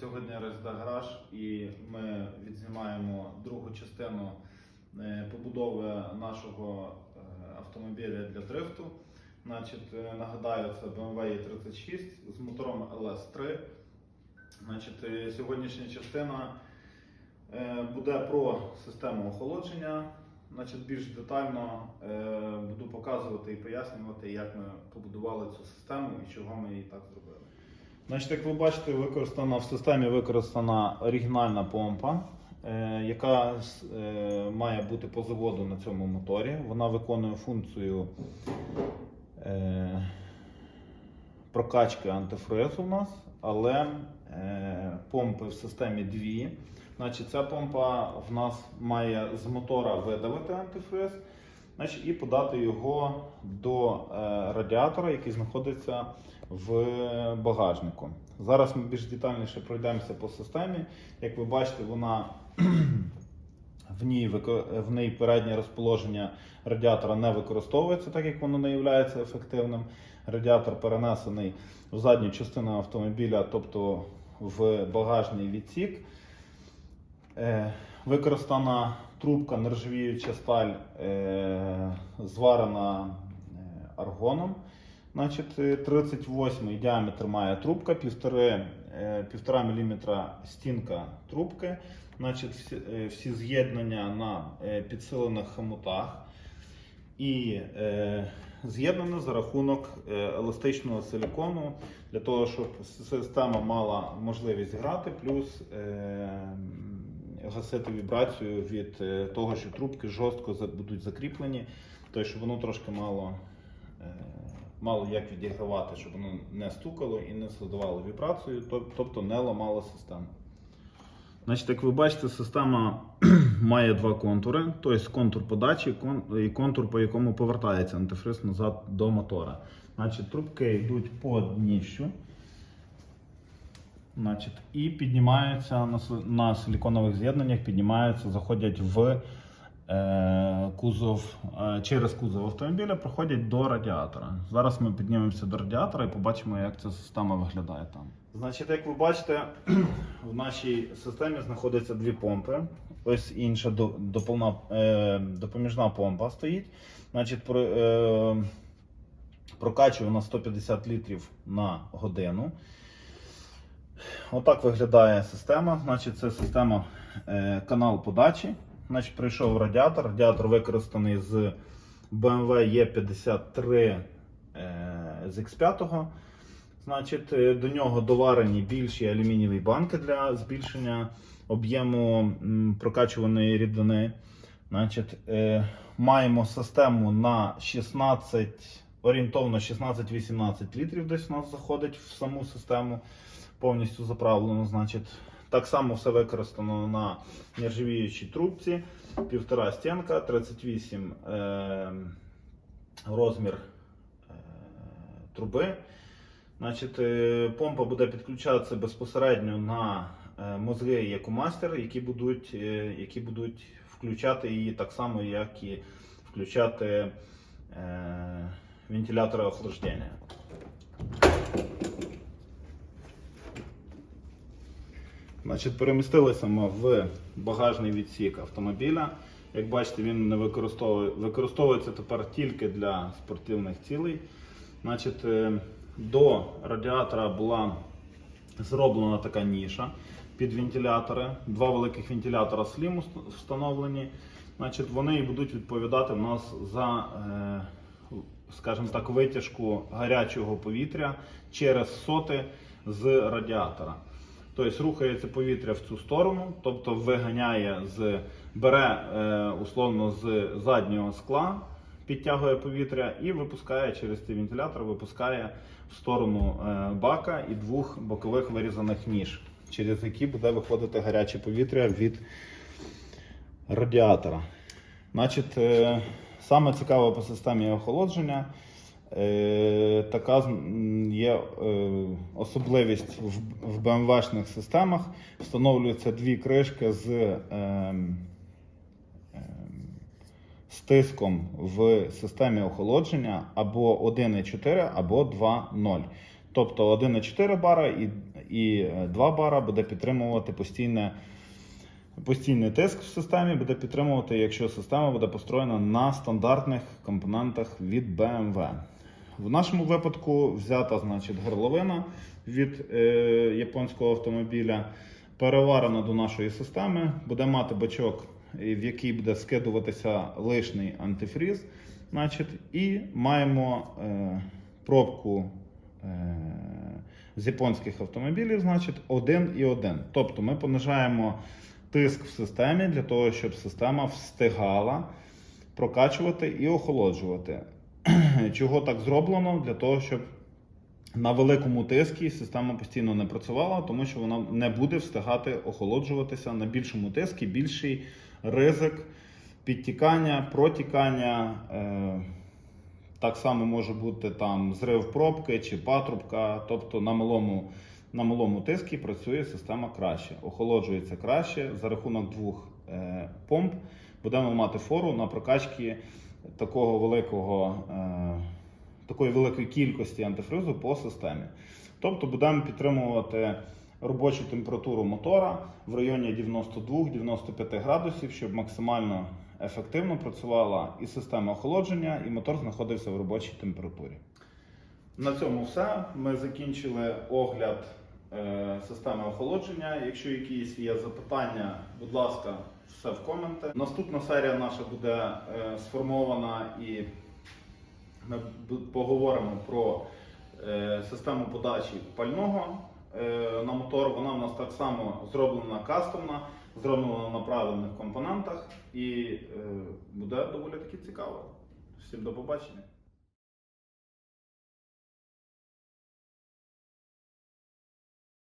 Сьогодні Гараж і ми відзнімаємо другу частину е, побудови нашого е, автомобіля для дрифту. Значить, е, нагадаю, це BMW E36 з мотором LS3. Значить, сьогоднішня частина буде про систему охолодження. Значить, більш детально буду показувати і пояснювати, як ми побудували цю систему і чого ми її так зробили. Значить, як ви бачите, використана в системі використана оригінальна помпа, е, яка е, має бути по заводу на цьому моторі. Вона виконує функцію е, прокачки антифризу у нас, але помпи в системі дві. Значить, ця помпа в нас має з мотора видавити антифриз значить, і подати його до радіатора, який знаходиться в багажнику. Зараз ми більш детальніше пройдемося по системі. Як ви бачите, вона в ній, в неї переднє розположення радіатора не використовується, так як воно не є ефективним. Радіатор перенесений в задню частину автомобіля, тобто в багажний відсік. Е, Використана трубка нержавіюча сталь, е, зварена е, аргоном. Значить, е, 38 діаметр має трубка, 1,5 е, 1,5 мм стінка трубки. Значить, е, всі з'єднання на е, підсилених хомутах і е, з'єднане за рахунок еластичного силікону для того, щоб система мала можливість грати, плюс е, гасити вібрацію від того, що трубки жорстко будуть закріплені, тобто, щоб воно трошки мало, е, мало як відігравати, щоб воно не стукало і не создавало вібрацію, тобто не ламало систему. Значить, як ви бачите, система має два контури, тобто контур подачі і контур, по якому повертається антифриз назад до мотора. Значить, трубки йдуть по дніщу. Значить, і піднімаються на, си- на силіконових з'єднаннях, піднімаються, заходять в кузов е, через кузов автомобіля, проходять до радіатора. Зараз ми піднімемося до радіатора і побачимо, як ця система виглядає там. Значить, як ви бачите, в нашій системі знаходяться дві помпи. Ось інша доповна, е, допоміжна помпа стоїть. Значить, е, прокачує на 150 літрів на годину. Отак виглядає система. Значить, це система е, канал подачі. Значить, прийшов радіатор. Радіатор використаний з BMW E53 е, з X5. Значить, е, до нього доварені більші алюмінієві банки для збільшення об'єму прокачуваної рідини. Значить, е, маємо систему на 16, орієнтовно 16-18 літрів десь у нас заходить в саму систему повністю заправлено. Значить, так само все використано на нержавіючій трубці, півтора стінка, 38 е, розмір е, труби. Значить, е, помпа буде підключатися безпосередньо на е, мозги Екомастер, які будуть, е, які будуть включати її так само, як і включати е, вентилятори охлаждення. Значить, перемістилися ми в багажний відсік автомобіля. Як бачите, він не використовує, використовується тепер тільки для спортивних цілей. Значить, е, до радіатора була зроблена така ніша під вентилятори. Два великих вентилятора Slim встановлені. Значить, вони і будуть відповідати в нас за, е, скажімо так, витяжку гарячого повітря через соти з радіатора. Тобто рухається повітря в цю сторону, тобто виганяє з бере е, условно з заднього скла, підтягує повітря і випускає через цей вентилятор, випускає в сторону е, бака і двох бокових вирізаних ніж, через які буде виходити гаряче повітря від радіатора. Значить, е, саме цікаве по системі охолодження. Е, така є е, особливість в, BMW-шних системах. Встановлюються дві кришки з ем, ем, стиском в системі охолодження або 1,4, або 2,0. Тобто 1,4 бара і 2 бара буде підтримувати постійне, постійний тиск в системі, буде підтримувати, якщо система буде построєна на стандартних компонентах від BMW. В нашому випадку взята значить, горловина від е, японського автомобіля, переварена до нашої системи, буде мати бачок, е, в який буде скидуватися лишній антифріз. Значить, і маємо е, пробку е, з японських автомобілів, значить, один і один. Тобто ми понижаємо тиск в системі для того, щоб система встигала прокачувати і охолоджувати. Чого так зроблено? Для того, щоб на великому тискі система постійно не працювала, тому що вона не буде встигати охолоджуватися на більшому тискі, більший ризик підтікання, протікання. Е, так само може бути там зрив пробки чи патрубка. Тобто на малому, на малому тискі працює система краще, охолоджується краще за рахунок двох е, помп. Будемо мати фору на прокачці такого великого, е, такої великої кількості антифризу по системі. Тобто будемо підтримувати робочу температуру мотора в районі 92-95 градусів, щоб максимально ефективно працювала і система охолодження, і мотор знаходився в робочій температурі. На цьому все. Ми закінчили огляд системи охолодження. Якщо якісь є запитання, будь ласка, все в коменти. Наступна серія наша буде е, сформована і ми поговоримо про е, систему подачі пального е, на мотор. Вона в нас так само зроблена кастомна, зроблена на правильних компонентах і е, буде доволі таки цікаво. Всім до побачення.